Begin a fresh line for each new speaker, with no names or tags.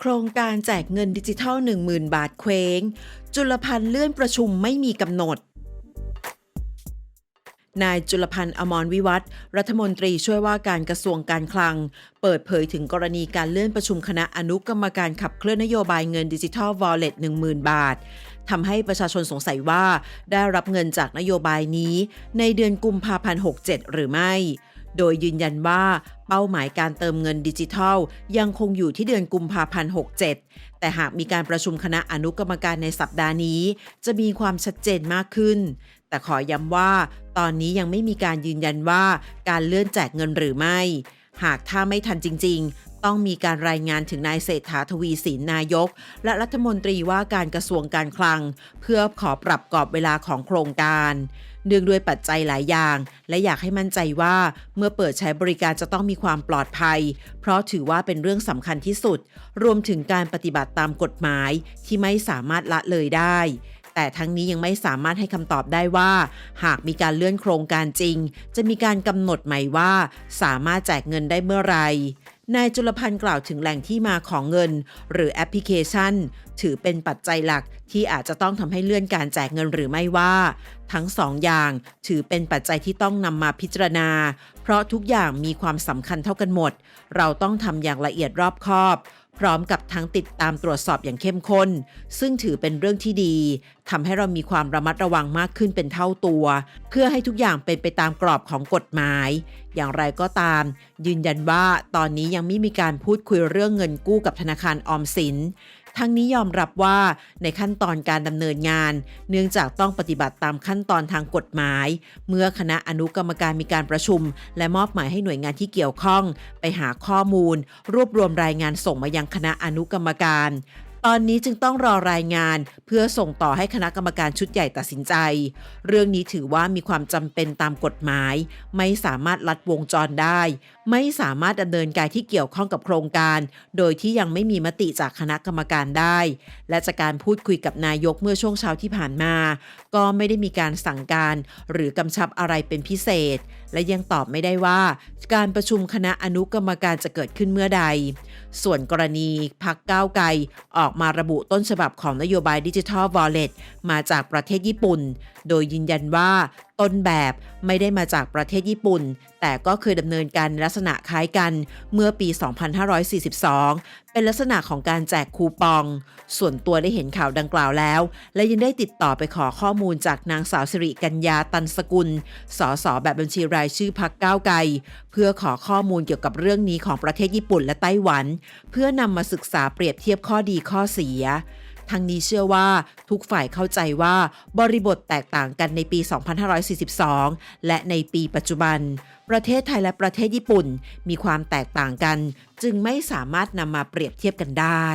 โครงการแจกเงินดิจิทัล 10,000 บาทเคว้ง จุลพันธ์เลื่อนประชุมไม่มีกำหนด นายจุลพันธ์อมรวิวัฒรัฐมนตรีช่วยว่าการกระทรวงการคลัง เปิดเผยถึงกรณีการเลื่อนประชุมคณะอนุกรรมการขับเคลื่อนนโยบายเงินดิจิทัล Wallet 10,000 บาททำให้ประชาชนสงสัยว่าได้รับเงินจากนโยบายนี้ ในเดือนกุมภาพันธ์ 67 หรือไม่ โดยยืนยันว่าเป้าหมายการเติมเงินดิจิทัล ยังคงอยู่ที่เดือนกุมภาพันธ์ 67 แต่หากมีการประชุมคณะอนุกรรมการในสัปดาห์นี้ จะมีความชัดเจนมากขึ้น แต่ขอย้ำว่า ตอนนี้ยังไม่มีการยืนยันว่าการเลื่อนแจกเงินหรือไม่ หากถ้าไม่ทันจริงๆ ต้องมีการรายงานถึงนายเศรษฐาทวีสินนายก และรัฐมนตรีว่าการกระทรวงการคลัง เพื่อขอปรับกรอบเวลาของโครงการเนื่องด้วยปัจจัยหลายอย่าง และอยากให้มั่นใจว่าเมื่อเปิดใช้บริการจะต้องมีความปลอดภัย เพราะถือว่าเป็นเรื่องสำคัญที่สุด รวมถึงการปฏิบัติตามกฎหมายที่ไม่สามารถละเลยได้ แต่ทั้งนี้ยังไม่สามารถให้คำตอบได้ว่า หากมีการเลื่อนโครงการจริง จะมีการกำหนดใหม่ว่า สามารถแจกเงินได้เมื่อไหร่ นายจุลพันธ์กล่าวถึงแหล่งที่มาของเงิน หรือแอปพลิเคชัน ถือเป็นปัจจัยหลักที่อาจจะต้องทำให้เลื่อนการแจกเงินหรือไม่ว่า ทั้งสองอย่างถือเป็นปัจจัยที่ต้องนำมาพิจารณา เพราะทุกอย่างมีความสำคัญเท่ากันหมด เราต้องทำอย่างละเอียดรอบคอบ พร้อมกับทั้งติดตามตรวจสอบอย่างเข้มข้น ซึ่งถือเป็นเรื่องที่ดีทำให้เรามีความระมัดระวังมากขึ้นเป็นเท่าตัว เพื่อให้ทุกอย่างเป็นไปตามกรอบของกฎหมาย อย่างไรก็ตาม ยืนยันว่าตอนนี้ยังไม่มีการพูดคุยเรื่องเงินกู้กับธนาคารออมสิน ทั้งนี้ยอมรับว่าในขั้นตอนการดำเนินงาน เนื่องจากต้องปฏิบัติตามขั้นตอนทางกฎหมาย เมื่อคณะอนุกรรมการมีการประชุม และมอบหมายให้หน่วยงานที่เกี่ยวข้อง ไปหาข้อมูล รวบรวมรายงานส่งมายังคณะอนุกรรมการ ตอนนี้จึงต้องรอรายงานเพื่อส่งต่อให้คณะกรรมการชุดใหญ่ตัดสินใจ เรื่องนี้ถือว่ามีความจำเป็นตามกฎหมาย ไม่สามารถลัดวงจรได้ ไม่สามารถดำเนินการที่เกี่ยวข้องกับโครงการ โดยที่ยังไม่มีมติจากคณะกรรมการได้ และจากการพูดคุยกับนายกเมื่อช่วงเช้าที่ผ่านมา ก็ไม่ได้มีการสั่งการ หรือกำชับอะไรเป็นพิเศษ และยังตอบไม่ได้ว่า การประชุมคณะอนุกรรมการจะเกิดขึ้นเมื่อใด ส่วนกรณีพักก้าวไกลออกมาระบุต้นฉบับของนโยบายดิจิทัล Wallet มาจากประเทศญี่ปุ่น โดยยืนยันว่า ต้นแบบไม่ได้มาจากประเทศญี่ปุ่น แต่ก็เคยดำเนินการลักษณะคล้ายกันเมื่อปี 2542 เป็นลักษณะของการแจกคูปอง ส่วนตัวได้เห็นข่าวดังกล่าวแล้ว และยังได้ติดต่อไปขอข้อมูลจากนางสาวสิริกัญญาตันสกุล สสแบบบัญชีรายชื่อพักก้าวไกล เพื่อขอข้อมูลเกี่ยวกับเรื่องนี้ของประเทศญี่ปุ่นและไต้หวัน เพื่อนำมาศึกษาเปรียบเทียบข้อดีข้อเสีย ทั้งนี้เชื่อว่าทุกฝ่ายเข้าใจว่าบริบทแตกต่างกันในปี 2542 และในปีปัจจุบัน ประเทศไทยและประเทศญี่ปุ่น มีความแตกต่างกัน จึงไม่สามารถนำมาเปรียบเทียบกันได้